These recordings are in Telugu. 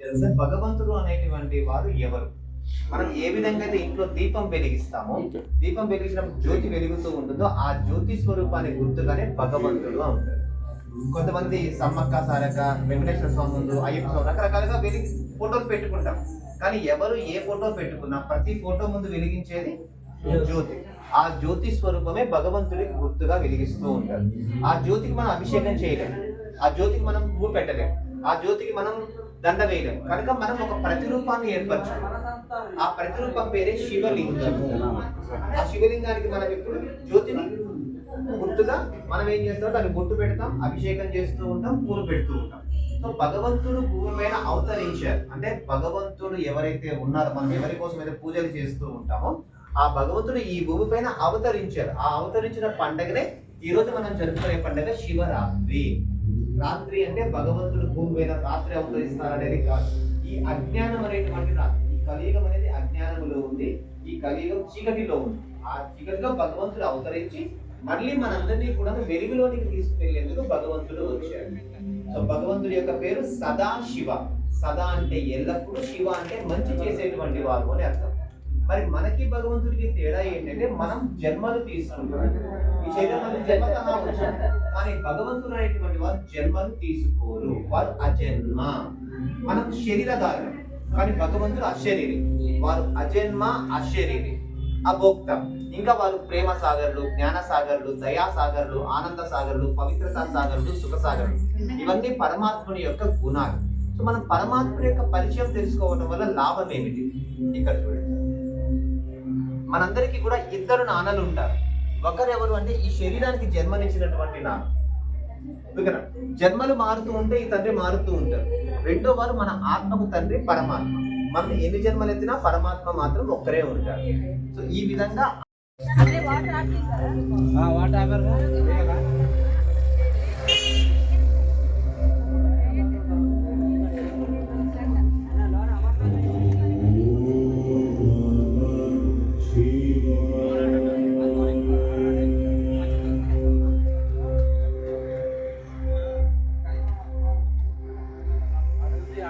తెలుసా? భగవంతుడు అనేటువంటి వారు ఎవరు? మనం ఏ విధంగా అయితే ఇంట్లో దీపం వెలిగిస్తామో దీపం వెలిగించినప్పుడు జ్యోతి వెలుగుతూ ఉంటుందో ఆ జ్యోతి స్వరూపాన్ని గుర్తుగానే భగవంతుడు అంటారు కొంతమంది సమ్మక్క సారక్క వెంకటేశ్వర స్వామి ముందు అయ్యప్ప స్వామి రకరకాలుగా వెలిగి ఫోటోలు పెట్టుకుంటాం. కానీ ఎవరు ఏ ఫోటో పెట్టుకున్నా ప్రతి ఫోటో ముందు వెలిగించేది జ్యోతి. ఆ జ్యోతి స్వరూపమే భగవంతుడికి గుర్తుగా వెలిగిస్తూ ఉంటారు ఆ జ్యోతికి మనం అభిషేకం చేయలేం. ఆ జ్యోతికి మనం పువ్వు పెట్టలేం. ఆ జ్యోతికి మనం దండ వేయలేం కనుక మనం ఒక ప్రతిరూపాన్ని ఏర్పరచాలి ఆ ప్రతిరూపం పేరే శివలింగం ఆ శివలింగానికి మనం ఇప్పుడు జ్యోతిని గుర్తుగా మనం ఏం చేస్తాం? దాన్ని బొట్టు పెడతాం అభిషేకం చేస్తూ ఉంటాం పూలు పెడుతూ ఉంటాం. సో భగవంతుడు భూమి పైన అవతరించారు. అంటే భగవంతుడు ఎవరైతే ఉన్నారో మనం ఎవరి కోసం అయితే పూజలు చేస్తూ ఉంటామో ఆ భగవంతుడు ఈ భూమి పైన అవతరించారు. ఆ అవతరించిన పండగనే ఈ రోజు మనం జరుపుకునే పండగ శివరాత్రి. రాత్రి అంటే భగవంతుడు భూమి మీద రాత్రి అవతరిస్తారనేది కాదు. ఈ అజ్ఞానం అనేటువంటి రాత్రి. ఈ కలియుగం అనేది అజ్ఞానములో ఉంది. ఈ కలియుగం చీకటిలో ఉంది. ఆ చీకటిలో భగవంతుడు అవతరించి మళ్ళీ మనందరినీ కూడా వెలుగులోనికి తీసుకువెళ్ళేందుకు భగవంతుడు వచ్చాడు. సో భగవంతుడి యొక్క పేరు సదా శివ సదా అంటే ఎల్లప్పుడూ శివ అంటే మంచి చేసేటువంటి వారు అని అర్థం. మరి మనకి భగవంతుడికి తేడా ఏంటంటే మనం జన్మలు తీసుకుంటాం. ఈ శరీరం జన్మ కానీ భగవంతుడు అనేటువంటి వారు జన్మలు తీసుకోరు. వారు అజన్మ. మనం శరీరధారులు కానీ భగవంతుడు అశరీరి. వారు అజన్మ అశరీరి. అభోక్తం. ఇంకా వారు ప్రేమ సాగర్లు జ్ఞాన సాగర్లు దయా సాగర్లు ఆనంద సాగర్లు పవిత్రతా సాగర్లు సుఖ సాగర్లు. ఇవన్నీ పరమాత్ముని యొక్క గుణాలు. సో మనం పరమాత్ముని యొక్క పరిచయం తెలుసుకోవడం వల్ల లాభం ఏమిటి? ఇక్కడ చూడండి. మనందరికీ కూడా ఇద్దరు నాన్నలు ఉంటారు. ఒకరెవరు అంటే ఈ శరీరానికి జన్మనిచ్చినటువంటి నాన్న. ఓకేనా? జన్మలు మారుతూ ఉంటే ఈ తండ్రి మారుతూ ఉంటారు రెండో వారు మన ఆత్మకు తండ్రి పరమాత్మ. మనం ఎన్ని జన్మలు ఎత్తినా పరమాత్మ మాత్రం ఒక్కరే ఉంటారు సో ఈ విధంగా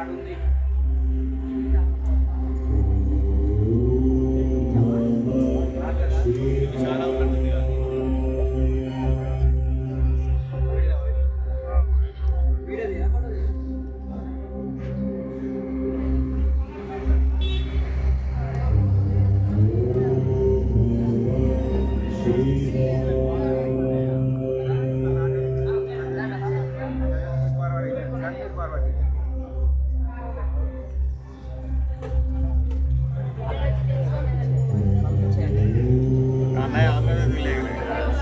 আনন্দে Gracias.